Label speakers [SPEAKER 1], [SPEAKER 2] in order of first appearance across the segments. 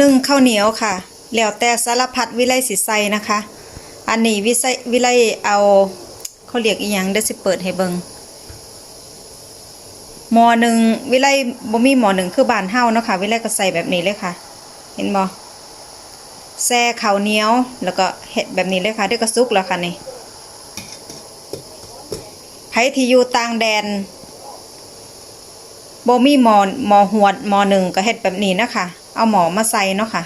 [SPEAKER 1] นึ่งข้าวเหนียวค่ะ แล้วแต่สารพัดวิไลสิใส่นะคะ อันนี้วิไสวิไลเอาเขาเรียกอีหยังเดี๋ยวสิเปิดให้เบิงหมอหนึ่งวิไลบ่มีหมอหนึ่งคือบานเฮาเนาะค่ะ วิไลก็ใส่แบบนี้เลยค่ะ เห็นบ่แซ่ข้าวเหนียวแล้วก็เฮ็ดแบบนี้เลยค่ะเดี๋ยวก็สุกแล้วค่ะนี่ไผที่อยู่ต่างแดนบ่มีหมอหมอหวดหมอหนึ่งก็เฮ็ดแบบนี้นะคะ เอาหมอมาใส่เนาะค่ะ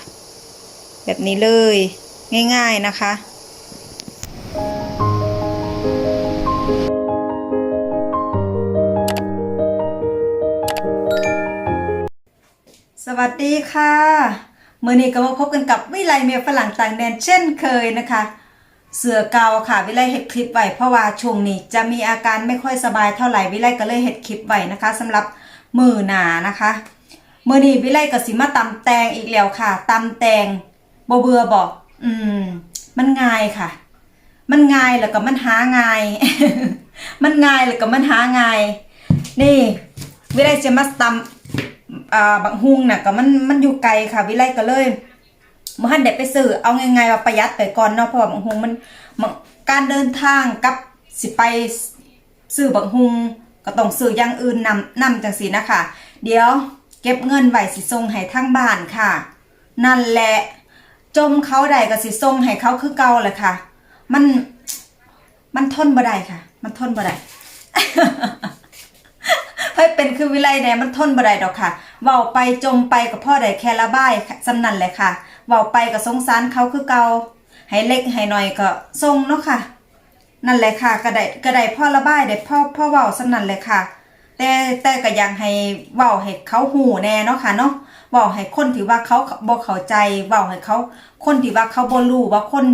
[SPEAKER 1] แบบนี้เลยง่าย ๆนะคะสวัสดีค่ะเมื่อนี้ก็มาพบกันกับวิไลเมียฝรั่งต่างแดนเช่นเคยนะคะ เสือเกาค่ะ วิไลเห็ดคลิปไว้เพราะว่าช่วงนี้จะมีอาการไม่ค่อยสบายเท่าไหร่วิไลก็เลยเห็ดคลิปไว้นะคะสำหรับมือหนานะคะ มื่อนี้วิไลก็สิมาตำแตงอีกแล้วค่ะตำแตงบ่เบื่อบอก อืม มันง่ายค่ะ มันง่ายแล้วก็มันหาง่าย มันง่ายแล้วก็มันหาง่าย นี่วิไลจะมาตำอ่าบักฮุงน่ะก็มันมันอยู่ไกลค่ะ วิไลก็เลยมื่อหันเด็ดไปซื้อเอาไงๆว่าประหยัดไปก่อนเนาะเพราะว่าบักฮุงมันการเดินทางกับสิไปซื้อบักฮุงก็ต้องซื้ออย่างอื่นนำนำจังสีนะคะ เดี๋ยว ก็บเงินไว้สิส่งให้ทั้งบ้านค่ะ นั่นแหละ จมเขาใดก็สิส่งให้เขาคือเก่าแหละค่ะ มันมันทนบ่ได้ค่ะ มันทนบ่ได้ให้เป็นคือวิไลแหน่มันทนบ่ได้ดอกค่ะเว้าไปจมไปกับพ่อได้แค่ระบายสำนันแหละค่ะเว้าไปกับสงสารเขาคือเก่าให้เล็กให้หน่อยก็ส่งเนาะค่ะ นั่นแหละค่ะก็ได้ก็ไดพ่อระบายได้พ่อพ่อเว้าสำนันเลยค่ะ แต่แต่ก็ยังให้เว้าให้เขาหูแน่เนาะค่ะเนาะเว้าให้คนที่ว่าเขาบ่เข้าใจเว้าให้เขา คนที่ว่าเขาบ่รู้ว่าคน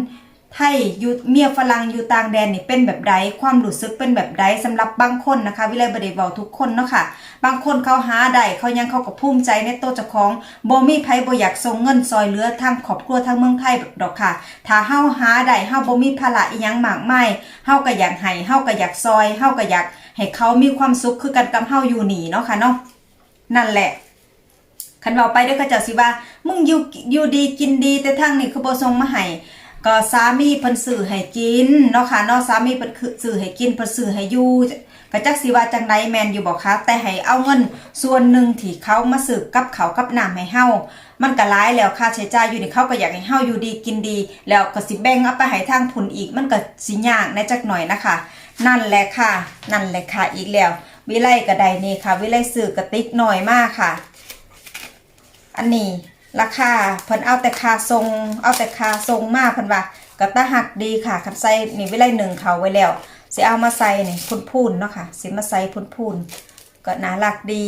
[SPEAKER 1] ไทยอยู่เมียฝรั่งอยู่ต่างแดนนี่เป็นแบบใดความรู้สึกเป็นแบบใดสำหรับบางคนนะคะ วิไลบด้เว้าทุกคนเนาะค่ะ บางคนเขาหาได้เขายังเขาก็ภูมิใจในตัวเจ้าของบ่มีไผบ่อยากส่งเงินซอยเหลือทางครอบครัวทางเมืองไทยดอกค่ะ ถ้าเฮาหาได้เฮาบ่มีภาระอีหยังมากมายเฮาก็อยากให้เฮาก็อยากซอยเฮาก็อยาก ให้เขามีความสุขคือกันกับเฮาอยู่หนีเนาะค่ะเนาะนั่นแหละคันเว้าไปด้อเขาเจ้าสิว่า มึงอยู่อยู่ดีกินดีแต่ทางนี้คือบ่ส่งมาให้ก็สามีเพิ่นซื้อให้กินเนาะค่ะเนาะสามีเพิ่นคือซื้อให้กินเพิ่นซื้อให้อยู่ก็จักสิว่าจังไดแมนอยู่บ่คะแต่ให้เอาเงินส่วนหนึ่งที่เขามาซื้อกับเขากับน้ำให้เฮามันก็หลายแล้วค่าใช้จ่ายอยู่นี่เขาก็อยากให้เฮาอยู่ดีกินดี แล้วก็สิแบ่งเอาไปให้ทางผุนอีก มันก็สิยากในจักหน่อยนะคะ นั่นแหละค่ะ นั่นแหละค่ะ อีกแล้ว วิไลก็ไดนี่ค่ะ วิไลซื้อกระติกหน่อยมากค่ะ อันนี้ราคาเพิ่นเอาแต่คาทรง เอาแต่คาทรงมาเพิ่นว่าก็ตาหักดีค่ะคันใส่นี่วิไลหนึ่งเขาไว้แล้วสิเอามาใส่นี่พูนๆเนาะค่ะสิมาใส่พูนๆก็น่ารักดี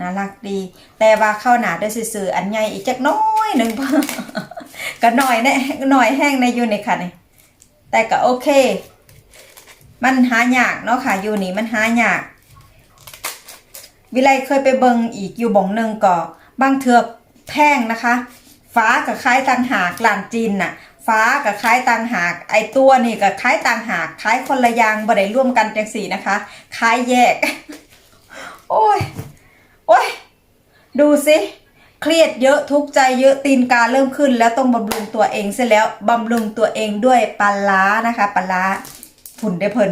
[SPEAKER 1] น่ารักดี แต่ว่าเข้าหนาด้วยซื่ออันใหญ่อีกจักน้อยหนึ่งก็หน่อยแน่หน่อยแห้งในอยู่ในค่ะนี่แต่ก็โอเค มันหายากเนาะค่ะอยู่นี่มันหายาก วิไลเคยไปเบิงอีกอยู่บ่งหนึ่งก็บางเถือกแพงนะคะ ฟ้ากับคล้ายต่างหากหลานจีนน่ะ ฟ้ากับคล้ายต่างหาก ไอตัวนี่กับคล้ายต่างหากคล้ายคนละยางบ่ได้ร่วมกันจังสี่นะคะคล้ายแยก โอ้ยโอ้ยดูสิเครียดเยอะทุกใจเยอะตีนกาเริ่มขึ้น แล้วต้องบำรุงตัวเองเสร็จแล้วบำรุงตัวเองด้วยปลาล้านะคะปลาล้า ฝุ่นได้เพิ่น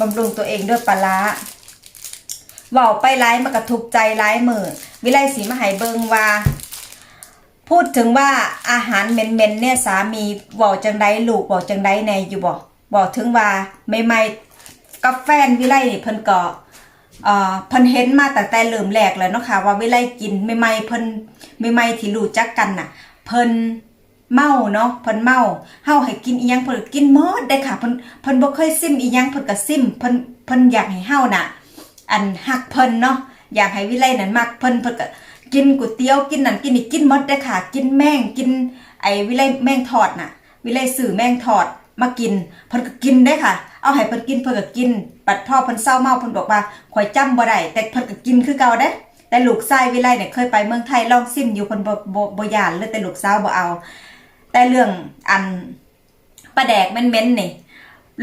[SPEAKER 1] บำรุงตัวเองด้วยปลาล้าเว้าไปร้ายมากระทุกใจร้ายมือวิไลศรีมหายเบิงว่า พูดถึงว่าอาหารเมนๆเนี่ยสามีเว้าจังไดลูกเว้าจังไดในอยู่บ่บอกถึงว่าไม่ไม่กับแฟนวิไลนี่เพิ่นก็เอ่อเพิ่นเห็นมาตั้งแต่เริ่มแรกแล้วเนาะค่ะว่าวิไลกินไม่ไม่เพิ่นไม่ไม่ที่รู้จักกันน่ะ เพิ่น เมาเนาะเพิ่นเมาเฮาให้กินอีหยังเพิ่นกินหมดได้ค่ะเพิ่นเพิ่นบ่เคยซิมอีหยังเพิ่นก็ซิมเพิ่นเพิ่นอยากให้เฮาน่ะ อันหักเพิ่นเนาะอยากให้วิไลนั้นมักเพิ่นเพิ่นก็กินก๋วยเตี๋ยวกินนั่นกินนี่กินหมดได้ค่ะ กินแม่งกินไอ้วิไลแม่งทอดน่ะ วิไลซื้อแม่งทอดมากินเพิ่นก็กินได้ค่ะ เอาให้เพิ่นกินเพิ่นก็กินปัดพ่อเพิ่นเศร้าเมาเพิ่นบอกว่าข่อยจำบ่ได้แต่เพิ่นก็กินคือเก่าเด้แต่ลูกชายวิไลเนี่ยเคยไปเมืองไทยลองซิมอยู่เพิ่นบ่บ่บ่ย่านเลยแต่ลูกสาวบ่เอา แต่เรื่องอันปลาแดกเม้นๆนี่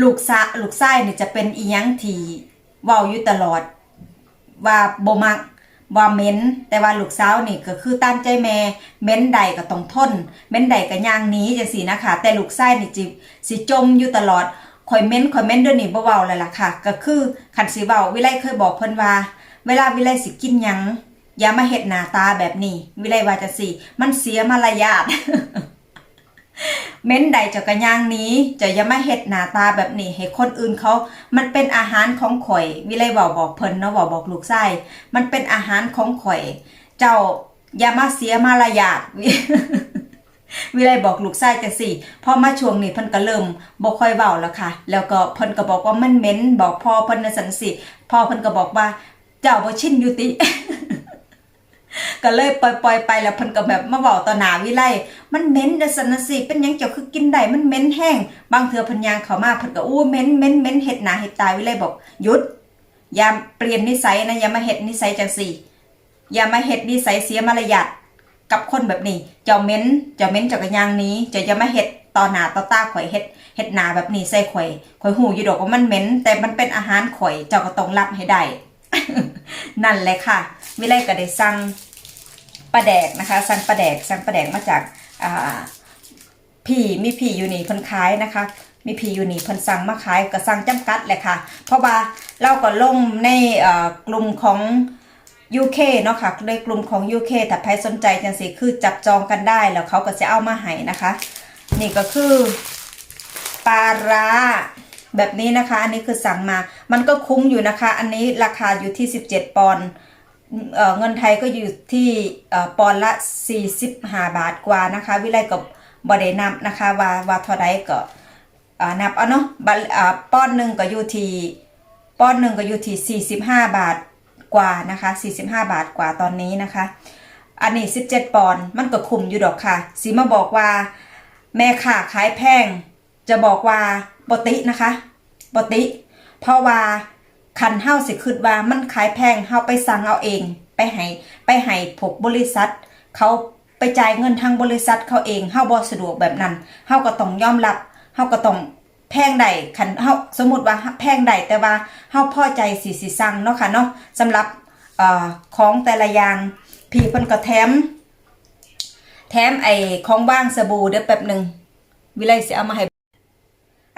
[SPEAKER 1] ลูกซาลูกไส้นี่จะเป็นอีหยังที่เว้าอยู่ตลอด ว่าบมักว่าเม้น แต่ว่าลูกสาวนี่ก็คือตามใจแม่เม้นใดก็ต้องทนเม้นใดก็ย่างหนี้จังซี่นะคะ แต่ลูกชายนี่จิสิจมอยู่ตลอดข่อยเม้นข่อยเม้นเดี๋ยนี้บ่เว้าแล้วล่ะค่ะ ก็คือคันสิเว้าวิไลเคยบอกเพิ่นว่า เวลาวิไลสิกินหยังอย่ามาเฮ็ดหน้าตาแบบนี้ วิไลว่าจังซี่มันเสียมารยาท เม้นใดเจะกระย่างนี้จะอย่ามาเฮ็ดหน้าตาแบบนี้ให้คนอื่นเขา มันเป็นอาหารของข่อย วิไลบอกบอกเพิ่นเนาะบอกบอกลูกชายมันเป็นอาหารของข่อย เจ้าอย่ามาเสียมารยาทวิไลบอกลูกชายจังซี่พอมาช่วงนี้เพิ่นก็เริ่มบ่ค่อยเว้าแล้วค่ะ แล้วก็เพิ่นก็บอกว่ามันเม็นบอกพ่อเพิ่นนะสันสิพ่อเพิ่นก็บอกว่า เจ้าบ่ชินอยู่ติ ก็เลยปล่อยๆไปแล้วเพิ่นก็แบบมาบอกต่อหนาวิไลมันเหม็นเดสันนะสิเป็นยังเจ้าคือกินได้มันเหม็นแห้ง บางเทื่อเพิ่นยางเขามาเพิ่นก็อู้เหม็นเหม็นเหม็นเฮ็ดหนาเฮ็ดตายวิไลบอกหยุดอย่าเปลี่ยนนิสัยนะอย่ามาเฮ็ดนิสัยจังซี่อย่ามาเฮ็ดนิสัยเสียมารยาทกับคนแบบนี้ เจ้าเหม็นเจ้าเหม็นเจ้าก็ย่างนี้เจ้าอย่ามาเฮ็ดต่อหนาต่อตาข่อยเฮ็ดเฮ็ดหนาแบบนี้ใส่ข่อยข่อยหูอยู่ดอกว่ามันเหม็น แต่มันเป็นอาหารข่อยเจ้าก็ต้องรับให้ได้นั่นแหละค่ะ วิไลก็ได้สั่งปลาแดกนะคะ สั่งปลาแดกสั่งปลาแดกมาจากพี่มีพี่อยู่นี่เพิ่นขายนะคะ มีพี่อยู่นี่เพิ่นสั่งมาขายก็สั่งจำกัดแหละค่ะ เพราะว่าเราก็ลงในกลุ่มของ UK เนาะค่ะในกลุ่มของ UK ถ้าใครสนใจจังสิคือจับจองกันได้แล้วเขาก็จะเอามาให้นะคะ นี่ก็คือปลาร้าแบบนี้นะคะ อันนี้คือสั่งมา มันก็คุ้มอยู่นะคะ อันนี้ราคาอยู่ที่ 17 ปอนด์ เเงินไทยก็อยู่ที่ปอนละ 45 บาทกว่านะคะ วิไลกับบไดนับนะคะว่าว่าเท่าใดก็นับเอาเนาะบัดอ่าปอนหนึ่งก็อยู่ที่ปอนหนึ่งก็อยู่ที่45 บาทกว่านะคะ 45 บาทกว่าตอนนี้นะคะ อันนี้ 17 ปอนด์มันก็คุ้มอยู่ดอกค่ะสีมาบอกว่า แม่ค่ะขายแพง จะบอกว่าบตินะคะบติ เพราะว่า คันเฮาสิคิดว่ามันขายแพงเฮาไปสั่งเอาเอง ไปให้ไปให้พวกบริษัท เขาไปจ่ายเงินทางบริษัทเขาเองเฮาบ่สะดวกแบบนั้นเฮาก็ต้องยอมรับเฮาก็ต้องแพงใดคันเฮาสมมุติว่าแพงใดแต่ว่าเฮาพอใจสิสิสั่งเนาะค่ะเนาะสำหรับเอ่อของแต่ละอย่างพี่เพิ่นก็แถม แถมไอ้ของว่างสบู่เดี๋ยวแป๊บหนึ่งวิไลสิเอามาให้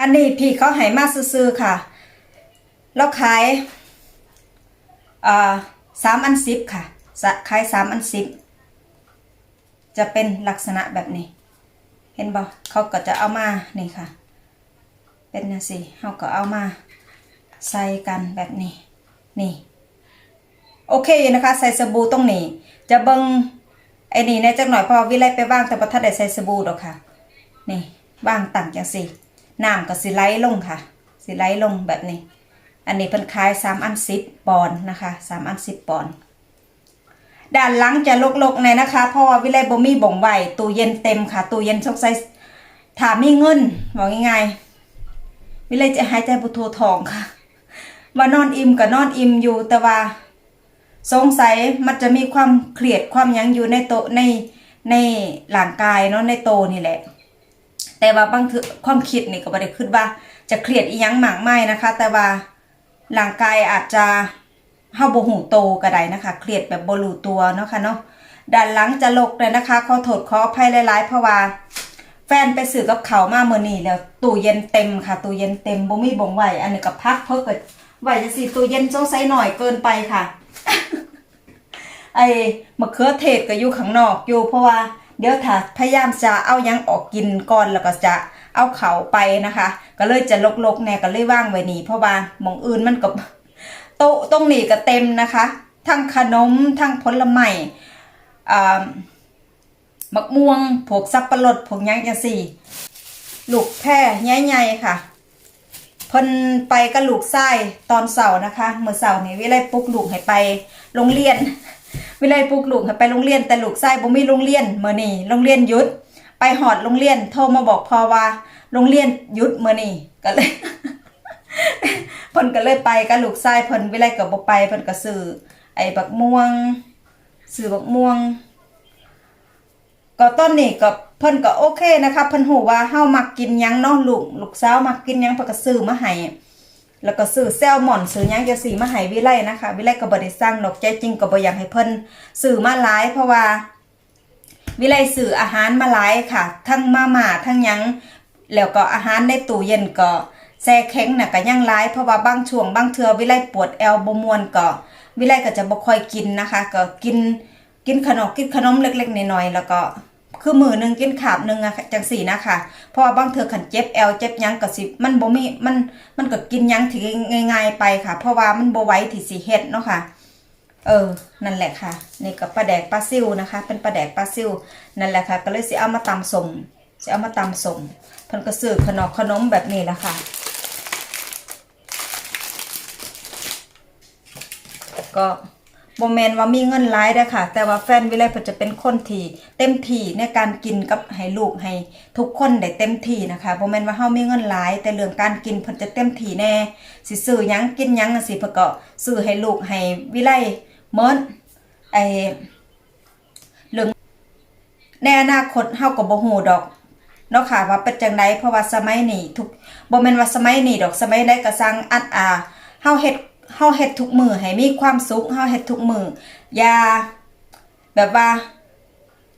[SPEAKER 1] อันนี้พี่เขาให้มาซื้อๆค่ะ แล้วขายสามอันสิบค่ะขายสามอันสิบจะเป็นลักษณะแบบนี้ เห็นบ่เขาก็จะเอามานี่ค่ะ เป็นนะสิเขาก็เอามาใส่กันแบบนี้ นี่ โอเคอยู่นะคะ ใส่สบู่ตรงนี้ จะเบิงไอ้นี่แน่จักหน่อยเพอวิไลไปว่างแต่ประทัดได้ใส่สบู่ดอกค่ะ นี่ว่างต่างจังสิน้ำก็สิไหลลงค่ะ สิไหลลงแบบนี้ อันนี้เพิ่นขายสามอันสิบปอนด์นะคะสามอันสิบปอนด์ด้านหลังจะลกๆหน่อยนะคะ เพราะว่าวิไลบ่มีบ่งไหวตู้เย็นเต็มค่ะตู้เย็นชกใส่ถามมีเงินบอกง่ายๆวิไลจะหายใจบุโททองค่ะว่านอนอิ่มกับนอนอิ่มอยู่แต่ว่า สงสัยมันจะมีความเครียดความยั้งอยู่ในโตในในร่างกายเนาะในโตนี่แหละ แต่ว่าบางทีความคิดนี่ก็บ่ได้คิดว่า จะเครียดอีหยังหมากมายนะคะ แต่ว่า ร่างกายอาจจะเฮาบ่หูโตก็ได้นะคะ เครียดแบบบ่รู้ตัวเนาะค่ะเนาะด้านหลังจะลกเลยนะคะขอโทษขออภัยหลายๆเพราะว่าแฟนไปซื้อกับเขามาเมื่อนี้แล้วตู้เย็นเต็มค่ะตู้เย็นเต็มบ่มีบ่งไหวอันนี้ก็พักเพิ่นก็ไหวจะสิตู้เย็นสงสัยหน่อยเกินไปค่ะ ไอ้มะเขือเทศก็อยู่ข้างนอกอยู่เพราะว่าเดี๋ยวถ้าพยายามจะเอายังออกกินก่อนแล้วก็จะ เอาเขาไปนะคะ ก็เลยจะลกๆแน่ก็เลยว่างไว้นี่เพราะว่ามองอื่นมันก็โต๊ะตรงนี้ก็เต็มนะคะ ทั้งขนมทั้งผลไม้มักม่วงพวกสับปะรดพวกหยังจังซี่ ลูกแพร่ใหญ่ๆค่ะเพิ่นไปกับลูกไส้ตอนเสาร์นะคะเมื่อเสาร์นี้วิไลปลุกลูกให้ไปโรงเรียน วิไลปลุกลูกให้ไปโรงเรียนแต่ลูกไส้บ่มีโรงเรียนเมื้อนี้โรงเรียนยุด ไปหอดโรงเรียน โทรมาบอกพ่อว่า โรงเรียนหยุดเมื้อนี้ก็เลยเพิ่นก็เลยไปกับลูกไส้เพิ่นวิไลก็บ่ไปเพิ่นก็ซื้อไอ้บักม่วงซื้อบักม่วง ก็ต้นนี่ก็เพิ่นก็โอเคนะคะเพิ่นหูว่าเฮามักกินยังเนาะลูกลูกสาวมักกินยังเพิ่นก็ซื้อมาให้แล้วก็ซื้อแซลมอนซื้อยังจะสีมาให้วิไลนะคะ วิไลก็บ่ได้สั่งดอกใจจริงก็บ่อยากให้เพิ่นซื้อมาหลายเพราะว่า วิไลซื้ออาหารมาหลายค่ะ ทั้งมาม่าทั้งยังแล้วก็อาหารในตู้เย็นก็แช่แข็งน่ะก็ยังหลายเพราะว่าบางช่วงบางเทือวิไลปวดแอวบ่ม่วนก็วิไลก็จะบ่ค่อยกินนะคะ ก็กินกินขนมกินขนมเล็กๆน้อยๆแล้วก็คือมือหนึ่งกินขาบหนึงอะจังสี่นะคะเพราะว่าบางเทื่อขันเจ็บแอวเจ็บยังก็สิมันบ่มีมันมันก็กินยังที่ง่าย ๆ ไปค่ะ เพราะว่ามันบ่ไหวที่สิเฮ็ดเนาะค่ะ เออ นั่นแหละค่ะ นี่ก็ปลาแดกปลาซิวนะคะ เป็นปลาแดกปลาซิว นั่นแหละค่ะ ก็เลยสิเอามาตำสมสิเอามาตำสมเพิ่นก็ซื้อขนมขนมแบบนี้แหละค่ะก็บ่แมนว่ามีเงินหลายด้ค่ะ แต่ว่าแฟนวิไลเพิ่นจะเป็นคนที่เต็มที่ในการกินกับให้ลูกให้ทุกคนได้เต็มที่นะคะบ่แมนว่าเฮามีเงินหลาย แต่เรื่องการกินเพิ่นจะเต็มที่แน่ สิซื้อหยังกินหยังจังซี่เพิ่นก็ซื้อให้ลูกให้วิไล เหมือนไอ้เรื่องในอนาคตเฮาก็บ่ฮู้ดอกเนาะค่ะว่าเป็นจังไดเพราะว่าสมัยนี้ทุกบ่แม่นว่าสมัยนี้ดอกสมัยใดก็สร้างอัดอาเฮาเฮ็ดเฮาเฮ็ดทุกมือให้มีความสุขเฮาเฮ็ดทุกมืออย่าแบบว่า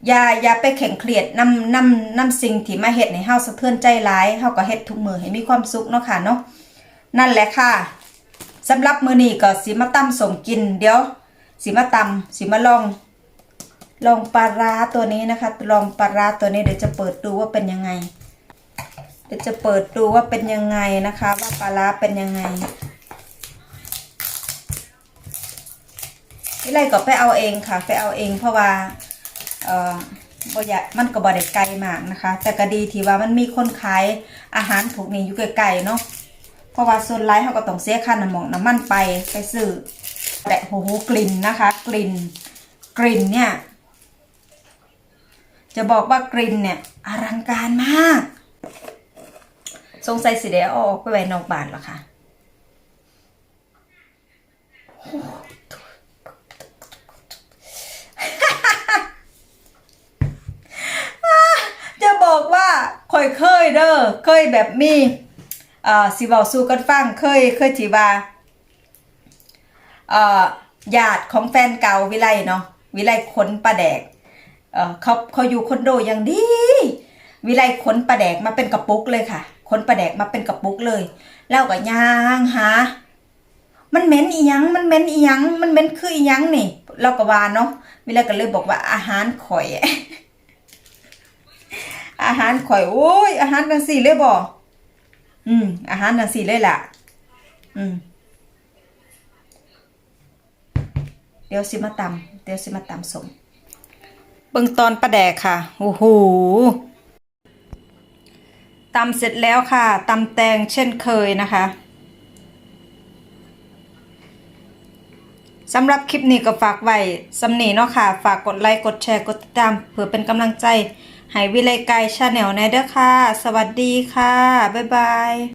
[SPEAKER 1] อย่าอย่าไปแข่งเครียดนำนำนำสิ่งที่มาเฮ็ดให้เฮาสะเทือนใจหลายเฮาก็เฮ็ดทุกมือให้มีความสุขเนาะค่ะเนาะนั่นแหละค่ะสำหรับมื้อนี้ก็สิมาตำส่งกินเดี๋ยว สิมาตำสิมาลอง ลองปลาร้าตัวนี้นะคะ ลองปลาร้าตัวนี้เดี๋ยวจะเปิดดูว่าเป็นยังไง เดี๋ยวจะเปิดดูว่าเป็นยังไงนะคะ ว่าปลาร้าเป็นยังไงนี่ไรก็ไปเอาเองค่ะไปเอาเองเพราะว่าเอ่อบอยากมันก็บ่ได้ไกลมากนะคะ แต่ก็ดีที่ว่ามันมีคนขายอาหารถูกนี้อยู่ไกลๆเนาะเพราะว่าส่วนไลท์เขาก็ต้องเสียค่าน้ำหมองน้ำมันไปไปซื้อ แต่โหกลิ่นนะคะ กลิ่น กลิ่นเนี่ย จะบอกว่ากลิ่นเนี่ยอลังการมาก สงสัยสิเดเอออกไปไว้นอกบ้านแล้วค่ะจะบอกว่าค่อยเคยเด้อเคยแบบมีอ่อสิเว้าสู้กันฟังเคยเคยที่ว่า ญาติของแฟนเก่าวิไลเนาะวิไลขนปลาแดกเเขาเขาอยู่คอนโดอย่างดี วิไลขนปลาแดกมาเป็นกระปุกเลยค่ะขนปลาแดกมาเป็นกระปุกเลยแล้วก็ย่างหามันเหม็นอีหยังมันเหม็นอีหยังมันเหม็นคืออีหยังนี่ เราก็ว่าเนาะวิไลก็เลยบอกว่าอาหารข่อย อาหารข่อยโอ้ยอาหารจังสี่เลยบ่อืมอาหารจังสี่เลยล่ะ อืม เดี๋ยวสิมาตำเดี๋ยวสิมาตำสมเบิ่งตอนปลาแดกค่ะโอ้โหตำเสร็จแล้วค่ะตำแตงเช่นเคยนะคะสำหรับคลิปนี้ก็ฝากไว้สำนีเนาะค่ะ ฝากกดไลค์กดแชร์กดติดตาม เพื่อเป็นกำลังใจให้วิไลไกชาแนลในเด้อค่ะ สวัสดีค่ะ บ๊ายบาย